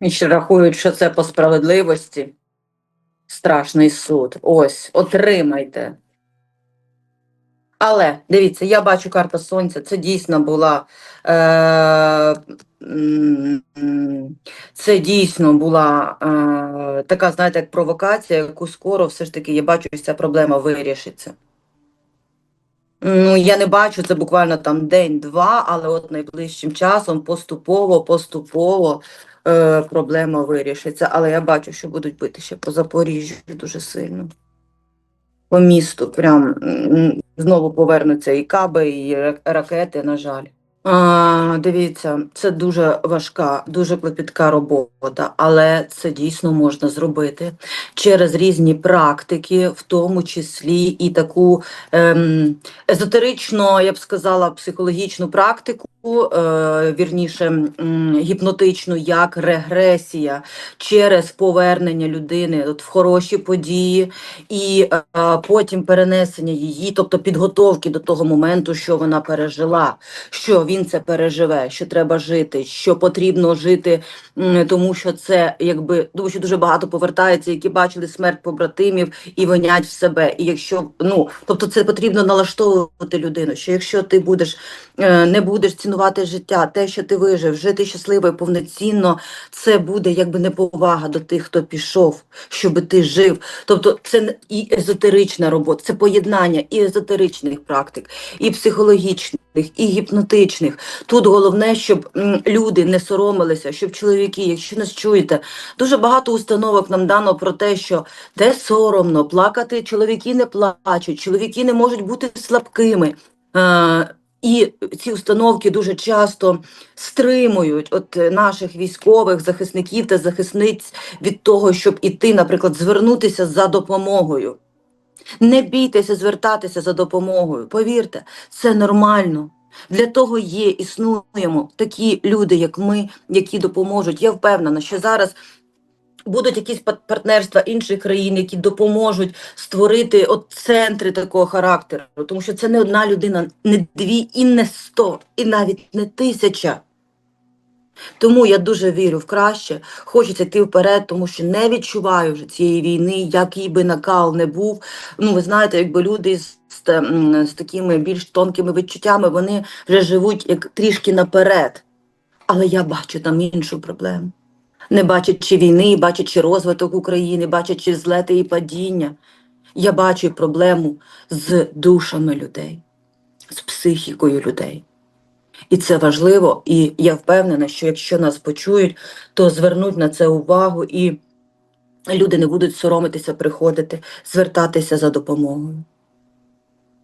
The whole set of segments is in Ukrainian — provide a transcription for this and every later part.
І ще рахують, що це по справедливості. Страшний суд. Ось, отримайте. Але дивіться, я бачу карта сонця. Це дійсно була. Е, це дійсно була е, така, знаєте, як провокація, яку скоро все ж таки я бачу, що ця проблема вирішиться. Ну, я не бачу це буквально там день-два, але от найближчим часом поступово, поступово е, проблема вирішиться. Але я бачу, що будуть бити ще по Запоріжжю дуже сильно. По місту прям знову повернуться і каби, і ракети, на жаль. Дивіться, це дуже важка, дуже клопітка робота, але це дійсно можна зробити через різні практики, в тому числі і таку ем, езотерично, я б сказала, психологічну практику, вірніше гіпнотичну, як регресія через повернення людини от, в хороші події, і е, потім перенесення її, тобто підготовки до того моменту, що вона пережила, що він це переживе, що треба жити, що потрібно жити, тому що це якби тому що дуже багато повертається, які бачили смерть побратимів і винять в себе. І якщо ну тобто це потрібно налаштовувати людину, що якщо ти будеш е, не будеш цінувати життя, те, що ти вижив, жити щасливо і повноцінно, це буде якби неповага до тих, хто пішов, щоб ти жив. Тобто це і езотерична робота, це поєднання і езотеричних практик, і психологічних, і гіпнотичних. Тут головне, щоб люди не соромилися, щоб чоловіки, якщо нас чуєте, дуже багато установок нам дано про те, що де соромно, плакати чоловіки не плачуть, чоловіки не можуть бути слабкими. Е, і ці установки дуже часто стримують от е, наших військових захисників та захисниць від того, щоб іти, наприклад, звернутися за допомогою. Не бійтеся звертатися за допомогою. Повірте, це нормально. Для того є, існуємо такі люди, як ми, які допоможуть. Я впевнена, що зараз будуть якісь партнерства інших країн, які допоможуть створити от центри такого характеру. Тому що це не одна людина, не дві і не сто, і навіть не тисяча. Тому я дуже вірю в краще, хочеться йти вперед, тому що не відчуваю вже цієї війни, який би накал не був. Ну, ви знаєте, якби люди з, з, з такими більш тонкими відчуттями, вони вже живуть як трішки наперед. Але я бачу там іншу проблему. Не бачачи війни, бачачи розвиток України, бачачи злети і падіння, я бачу проблему з душами людей, з психікою людей. І це важливо, і я впевнена, що якщо нас почують, то звернуть на це увагу, і люди не будуть соромитися приходити, звертатися за допомогою.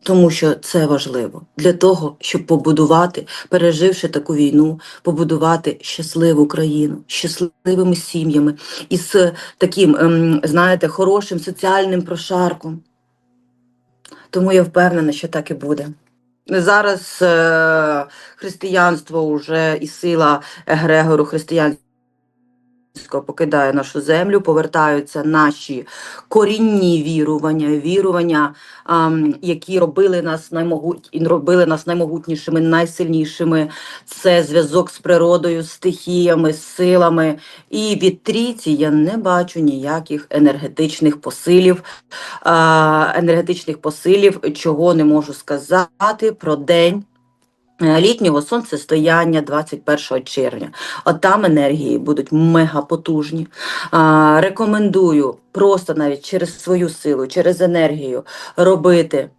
Тому що це важливо для того, щоб побудувати, переживши таку війну, побудувати щасливу країну, щасливими сім'ями і з таким, ем, знаєте, хорошим соціальним прошарком. Тому я впевнена, що так і буде. Зараз е, християнство вже і сила Егрегору християнського покидає нашу землю, повертаються наші корінні вірування, вірування, які робили нас наймогут... робили нас наймогутнішими, найсильнішими. Це зв'язок з природою, стихіями, силами. І від трійці я не бачу ніяких енергетичних посилів, енергетичних посилів, чого не можу сказати про день. Е, Літнього сонцестояння 21 червня. От там енергії будуть мега потужні. А, рекомендую просто навіть через свою силу, через енергію робити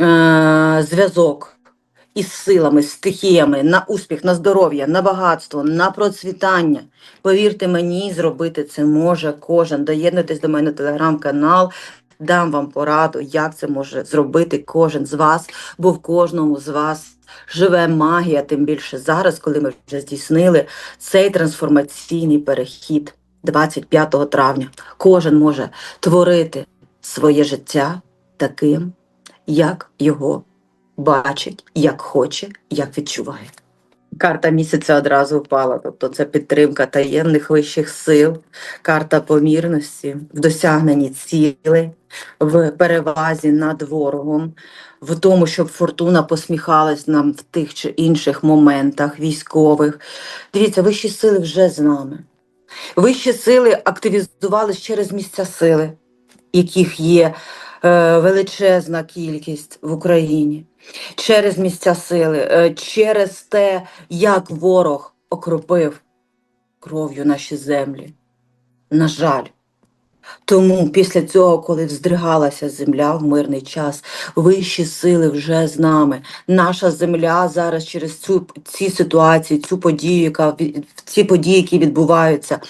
е, зв'язок із силами, з стихіями на успіх, на здоров'я, на багатство, на процвітання. Повірте мені, зробити це може кожен. Доєднуйтесь до мене телеграм-канал. Дам вам пораду, як це може зробити кожен з вас, бо в кожному з вас живе магія, тим більше зараз, коли ми вже здійснили цей трансформаційний перехід 25 травня. Кожен може творити своє життя таким, як його бачить, як хоче, як відчуває. Карта місяця одразу впала, тобто це підтримка таємних вищих сил, карта помірності в досягненні цілей, в перевазі над ворогом, в тому, щоб фортуна посміхалась нам в тих чи інших моментах військових. Дивіться, вищі сили вже з нами. Вищі сили активізувались через місця сили, яких є величезна кількість в Україні, через місця сили, е, через те, як ворог окропив кров'ю наші землі. На жаль. Тому після цього, коли вздригалася земля в мирний час, вищі сили вже з нами. Наша земля зараз через цю ці ситуації, цю подію, яка ці події, які відбуваються.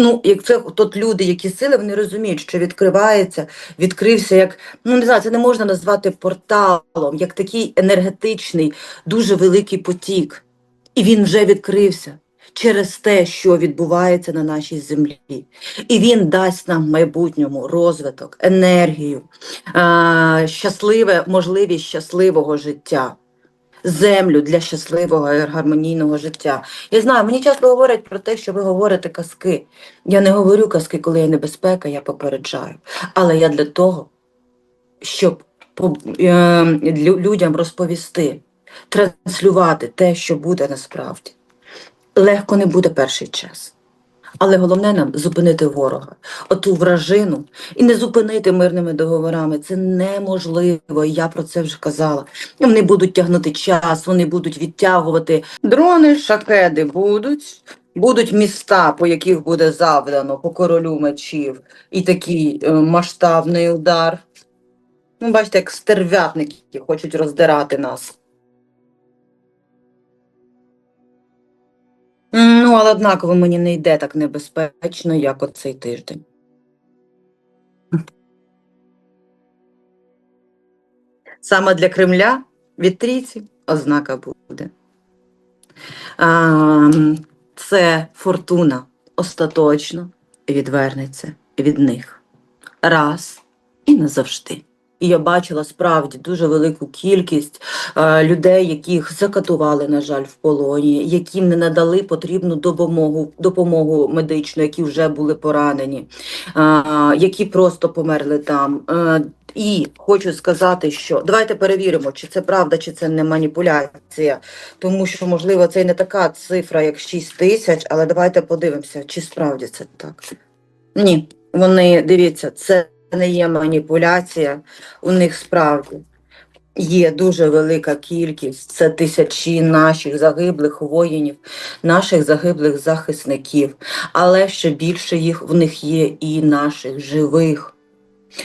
Ну, як це тут люди, які сили, вони розуміють, що відкривається, відкрився як ну не знаю, це не можна назвати порталом, як такий енергетичний, дуже великий потік. І він вже відкрився через те, що відбувається на нашій землі. І він дасть нам в майбутньому розвиток, енергію, щасливе, можливість щасливого життя, землю для щасливого і гармонійного життя. Я знаю, мені часто говорять про те, що ви говорите казки. Я не говорю казки, коли є небезпека, я попереджаю. Але я для того, щоб е, лю- людям розповісти, транслювати те, що буде насправді. Легко не буде перший час. Але головне нам зупинити ворога, оту вражину, і не зупинити мирними договорами. Це неможливо. Я про це вже казала. Вони будуть тягнути час, вони будуть відтягувати. Дрони, шахеди будуть, будуть міста, по яких буде завдано по королю мечів, і такий е, масштабний удар. Ну, бачите, як стерв'ятники хочуть роздирати нас. Ну, але однаково мені не йде так небезпечно, як оцей тиждень. Саме для Кремля від трійці ознака буде. А, це фортуна остаточно відвернеться від них. Раз і назавжди. І я бачила справді дуже велику кількість е, людей, яких закатували, на жаль, в полоні, яким не надали потрібну допомогу, допомогу медичну, які вже були поранені, е, які просто померли там. Е, і хочу сказати, що давайте перевіримо, чи це правда, чи це не маніпуляція, тому що, можливо, це і не така цифра, як 6 тисяч, але давайте подивимося, чи справді це так. Ні, вони дивіться, це не є маніпуляція, у них справді є дуже велика кількість, це тисячі наших загиблих воїнів, наших загиблих захисників, але ще більше їх в них є і наших живих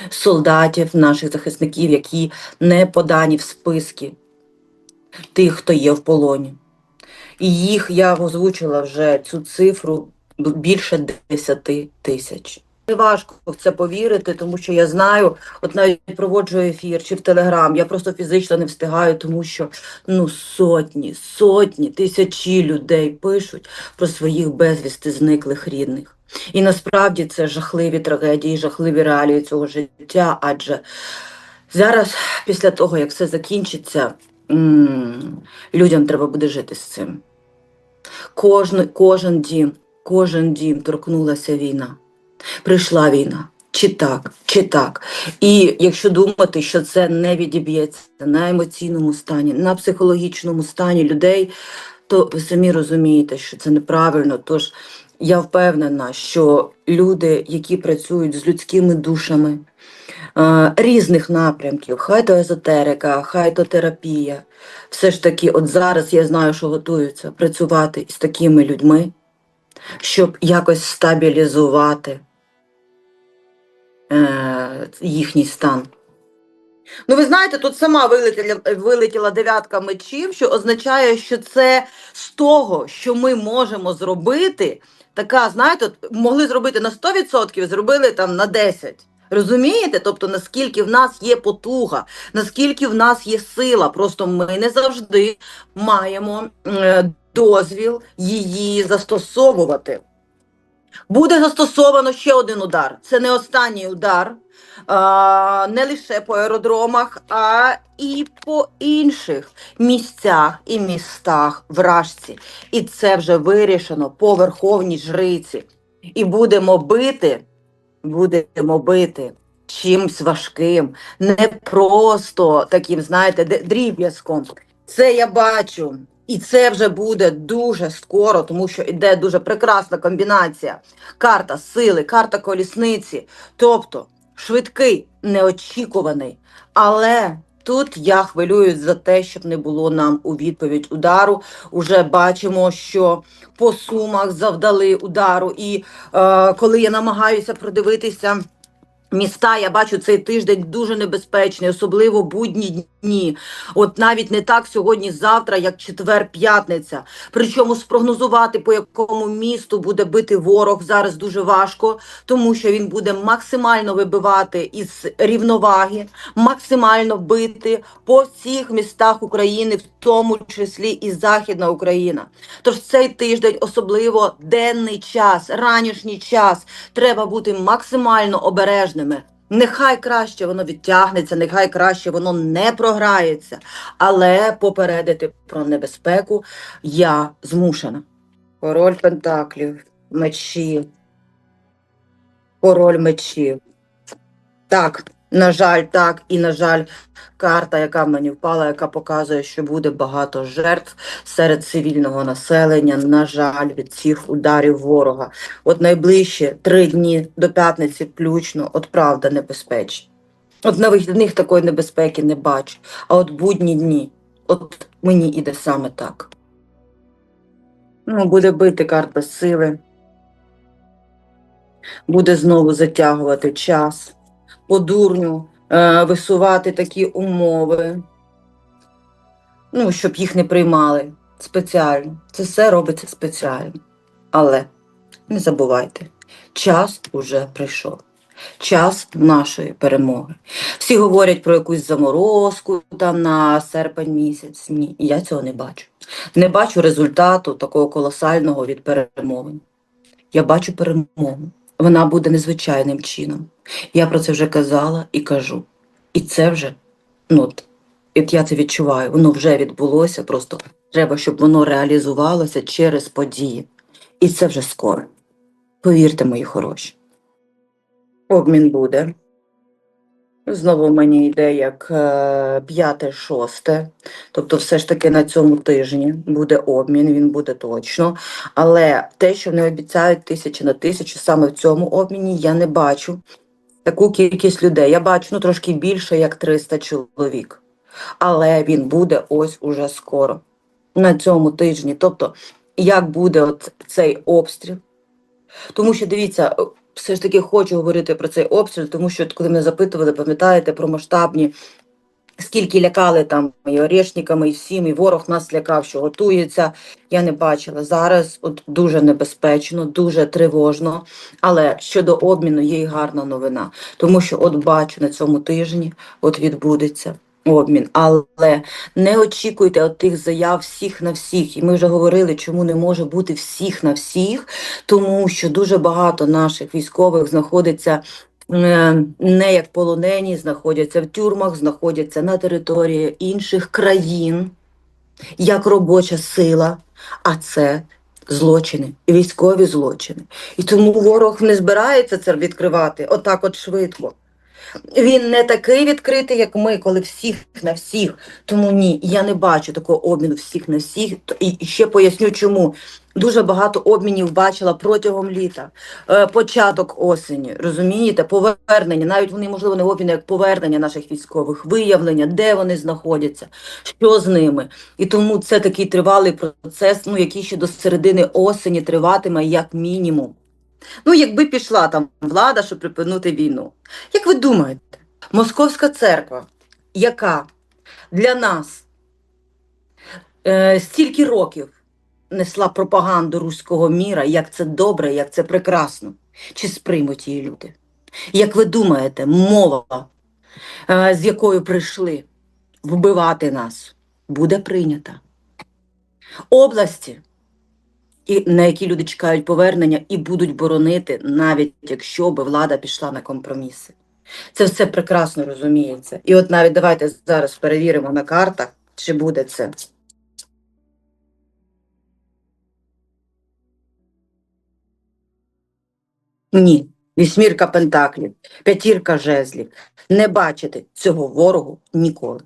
солдатів, наших захисників, які не подані в списки тих, хто є в полоні. І їх я озвучила вже цю цифру більше 10 тисяч. Важко в це повірити, тому що я знаю, от навіть проводжу ефір чи в Телеграм, я просто фізично не встигаю, тому що ну сотні, сотні, тисячі людей пишуть про своїх безвісти зниклих рідних. І насправді це жахливі трагедії, жахливі реалії цього життя, адже зараз, після того, як все закінчиться, людям треба буде жити з цим. Кожен, кожен дім, кожен дім торкнулася війна. Прийшла війна. Чи так, чи так. І якщо думати, що це не відіб'ється на емоційному стані, на психологічному стані людей, то ви самі розумієте, що це неправильно. Тож я впевнена, що люди, які працюють з людськими душами е, різних напрямків, хай то езотерика, хай то терапія, все ж таки, от зараз я знаю, що готуються працювати з такими людьми, щоб якось стабілізувати е, їхній стан. Ну, ви знаєте, тут сама вилетіла, вилетіла дев'ятка мечів, що означає, що це з того, що ми можемо зробити, така, знаєте, могли зробити на 100%, зробили там на 10%. Розумієте? Тобто, наскільки в нас є потуга, наскільки в нас є сила, просто ми не завжди маємо е, дозвіл її застосовувати. Буде застосовано ще один удар. Це не останній удар, а, не лише по аеродромах, а і по інших місцях і містах вражці. І це вже вирішено по верховній жриці. І будемо бити, будемо бити чимсь важким, не просто таким, знаєте, дріб'язком. Це я бачу. І це вже буде дуже скоро, тому що йде дуже прекрасна комбінація. Карта сили, карта колісниці. Тобто швидкий, неочікуваний. Але тут я хвилююсь за те, щоб не було нам у відповідь удару. Уже бачимо, що по сумах завдали удару. І е, коли я намагаюся продивитися. Міста, я бачу цей тиждень дуже небезпечний, особливо будні дні. От навіть не так сьогодні, завтра, як четвер-п'ятниця. Причому спрогнозувати, по якому місту буде бити ворог, зараз дуже важко, тому що він буде максимально вибивати із рівноваги, максимально бити по всіх містах України, в тому числі і Західна Україна. Тож цей тиждень, особливо денний час, ранішній час, треба бути максимально обережними. Нехай краще воно відтягнеться, нехай краще воно не програється, але попередити про небезпеку я змушена. Король Пентаклів, мечі, король мечів. Так, на жаль, так, і на жаль, карта, яка в мені впала, яка показує, що буде багато жертв серед цивільного населення. На жаль, від цих ударів ворога. От найближчі три дні до п'ятниці включно, от правда, небезпечно. От на вихідних такої небезпеки не бачу. А от будні дні, от мені іде саме так. Ну, буде бити карта сили. Буде знову затягувати час, по дурню е, висувати такі умови, ну, щоб їх не приймали спеціально. Це все робиться спеціально. Але не забувайте, час уже прийшов. Час нашої перемоги. Всі говорять про якусь заморозку там на серпень місяць. Ні, я цього не бачу. Не бачу результату такого колосального від перемовин. Я бачу перемогу. Вона буде незвичайним чином. Я про це вже казала і кажу. І це вже, ну, от, от я це відчуваю, воно вже відбулося, просто треба, щоб воно реалізувалося через події. І це вже скоро. Повірте, мої хороші. Обмін буде. Знову мені йде як е, п'яте-шосте. Тобто, все ж таки на цьому тижні буде обмін, він буде точно. Але те, що вони обіцяють тисячі на тисячу, саме в цьому обміні я не бачу таку кількість людей. Я бачу ну, трошки більше, як 300 чоловік. Але він буде ось уже скоро, на цьому тижні. Тобто, як буде от цей обстріл? Тому що дивіться, все ж таки хочу говорити про цей обстріл, тому що коли мене запитували, пам'ятаєте про масштабні, скільки лякали там і орешниками, і всім, і ворог нас лякав, що готується. Я не бачила. Зараз от дуже небезпечно, дуже тривожно. Але щодо обміну є і гарна новина, тому що от бачу на цьому тижні от відбудеться. Обмін, але не очікуйте от тих заяв всіх на всіх. І ми вже говорили, чому не може бути всіх на всіх, тому що дуже багато наших військових знаходиться е, не як полонені, знаходяться в тюрмах, знаходяться на території інших країн, як робоча сила, а це злочини, військові злочини. І тому ворог не збирається це відкривати отак от швидко. Він не такий відкритий, як ми, коли всіх на всіх. Тому ні, я не бачу такого обміну всіх на всіх. І ще поясню, чому. Дуже багато обмінів бачила протягом літа, е, початок осені, розумієте, повернення, навіть вони, можливо, не обміни, як повернення наших військових, виявлення, де вони знаходяться, що з ними. І тому це такий тривалий процес, ну, який ще до середини осені триватиме як мінімум. Ну, якби пішла там влада, щоб припинити війну. Як ви думаєте, Московська церква, яка для нас е, стільки років несла пропаганду руського міра, як це добре, як це прекрасно, чи сприймуть її люди? Як ви думаєте, мова, е, з якою прийшли вбивати нас, буде прийнята? Області, і на які люди чекають повернення і будуть боронити, навіть якщо би влада пішла на компроміси. Це все прекрасно розуміється. І от навіть давайте зараз перевіримо на картах, чи буде це. Ні. Вісьмірка пентаклів, п'ятірка жезлів. Не бачити цього ворогу ніколи.